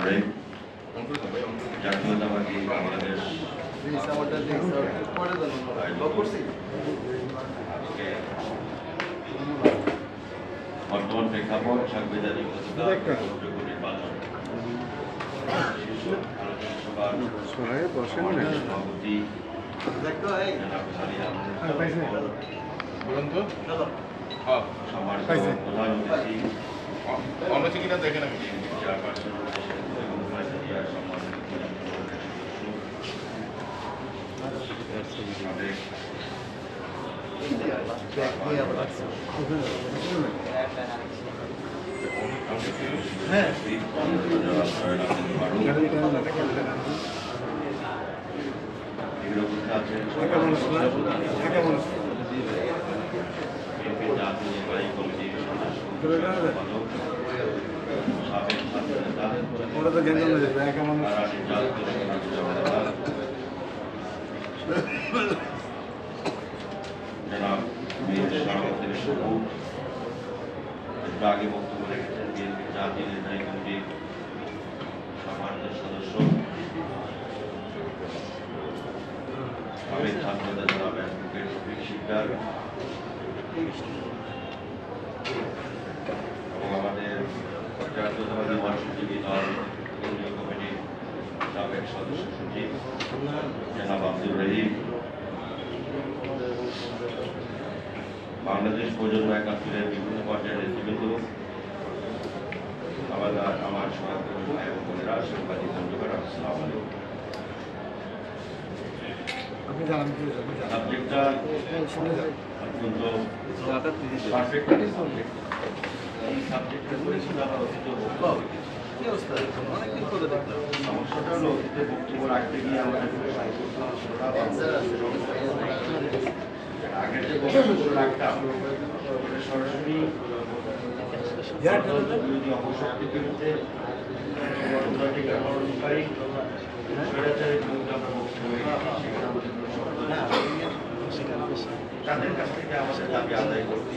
সাবেক জাতীয়তাবাদী বাংলাদেশ বর্তমান প্রেক্ষাপট সাংবিধানিক নির্বাচন সভাপতি সম্মানিত প্রধান অতিথি অন্য কিনা দেখেন আমি চেয়ারপারসন এবং ভাইস সম্মানিত সাবেক হ্যাঁ বিএনপির জাতীয় নির্বাহী কমিটির জনাব মীর শরাফুদ্দিন শুভু একটু আগে বক্তব্য রেখেছেন বিএনপির জাতীয় নির্বাহী কমিটির সম্মানিত সদস্য সাবেক ছাত্র নেতা জনাব অ্যাডভোকেট শফিক শিকদার এবং আমাদের জাতীয়তাবাদী মহাসচিব দল সাবেক সদস্য সচিব জনাব আব্দুর রহিম বাংলাদেশ প্রজন্ম একাত্তরের বিভিন্ন পর্যায়ের নেতৃবৃন্দ আমার আমার বোনেরা সাংবাদিক বন্ধুরা আসসালামু সাবজেক্টটা শুনে যান অত্যন্ত পারফেক্ট সাবজেক্ট এই সাবজেক্টের পরিচিত আমার অতীত বক্তব্য সমস্যাটা হলো অতীতে বক্তব্য রাখতে গিয়ে আমাদের আগের যে বক্তব্য রাখতাম সরাসরি বিরুদ্ধে তাদের কাছ থেকে আমাদের দাবি আদায় করতে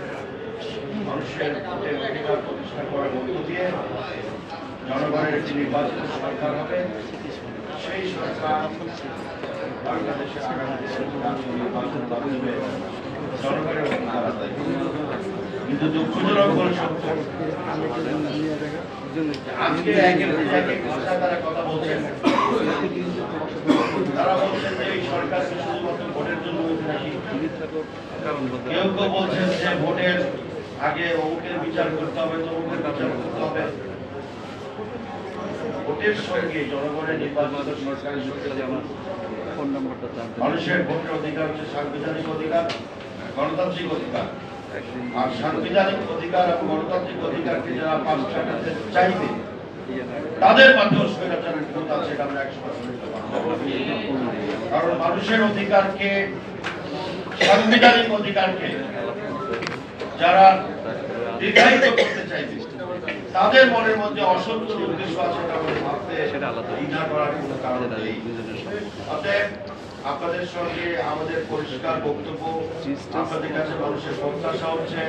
মানুষের ভোটের অধিকার প্রতিষ্ঠা করার মধ্য দিয়ে জনগণের একটি নির্বাচিত সরকার হবে, সেই সরকার বাংলাদেশের আগামী নির্বাচন জনগণের অধিকার কিন্তু দুঃখজনক হল আজকে তারা কথা বলছেন। তারা বলছেন যে এই শুধুমাত্র ভোটের জন্য কেউ কেউ বলছেন যে ভোটের আগে অমুকের বিচার করতে হবে, তমুকের বিচার করতে হবে। ভোটের সঙ্গে জনগণের নির্বাচিত সরকারের সঙ্গে যেমন মানুষের ভোটের অধিকার হচ্ছে সাংবিধানিক অধিকার, গণতান্ত্রিক অধিকার। আর সাংবিধানিক অধিকার এবং গণতান্ত্রিক অধিকারকে যারা পাশ চাইবে, তাদের মাধ্যমে আছে আমরা কারণ মানুষের অধিকারকে, সাংবিধানিক অধিকারকে যারা দীর্ঘায়িত করতে চাইবে তাদের মনের মধ্যে অসন্তোষ উদ্দেশ্য আছে এটা ভাবতে দ্বিধা করার কোনো কারণ নেই। অতএব আপনাদের সঙ্গে আমাদের পরিষ্কার বক্তব্য আপনাদের কাছে মানুষের প্রত্যাশা হচ্ছে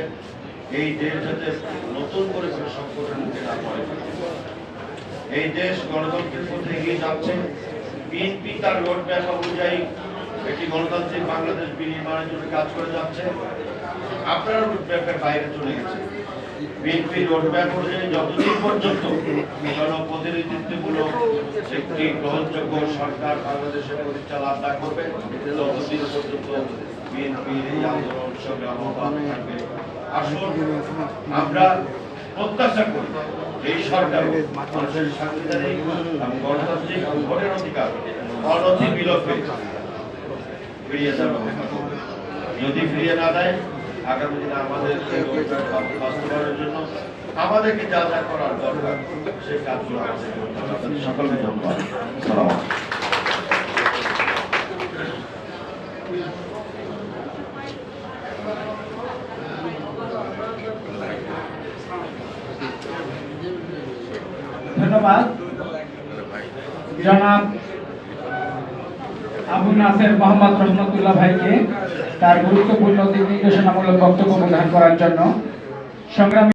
এই দেশ যাতে নতুন করে কোনো সংকটের মুখে না পড়ে এই দেশ গণতন্ত্রের পথে এগিয়ে যাচ্ছে। বিএনপি তার রোড ম্যাপ অনুযায়ী একটি গণতান্ত্রিক বাংলাদেশ বিনির্মাণের জন্য কাজ করে যাচ্ছে। আপনারা রোড ম্যাপের বাইরে চলে গেছে। বিএনপি রোড ম্যাপ অনুযায়ী যতদিন পর্যন্ত জনপ্রতিনিধিত্বমূলক একটি গ্রহণযোগ্য সরকার বাংলাদেশের পরিচালনা না করবে, ততদিন পর্যন্ত বিএনপির এই আন্দোলন সংগ্রাম অব্যাহত থাকবে। আসুন, আমরা প্রত্যাশা করি এই সরকার মানুষের সাংবিধানিক এবং গণতান্ত্রিক ভোটের অধিকার অনতি বিলম্বে যদি ফিরিয়ে না দেয় আগামী দিনে আমাদের বাস্তবায়নের জন্য আমাদেরকে যা যা করার দরকার সেই কাজগুলো সকলকে ধন্যবাদ। ধন্যবাদ। জনাব আবু নাসের মোহাম্মদ রহমতুল্লাহ ভাইকে তার গুরুত্বপূর্ণ দিক নির্দেশনামূলক বক্তব্য প্রদান করার জন্য সংগ্রামী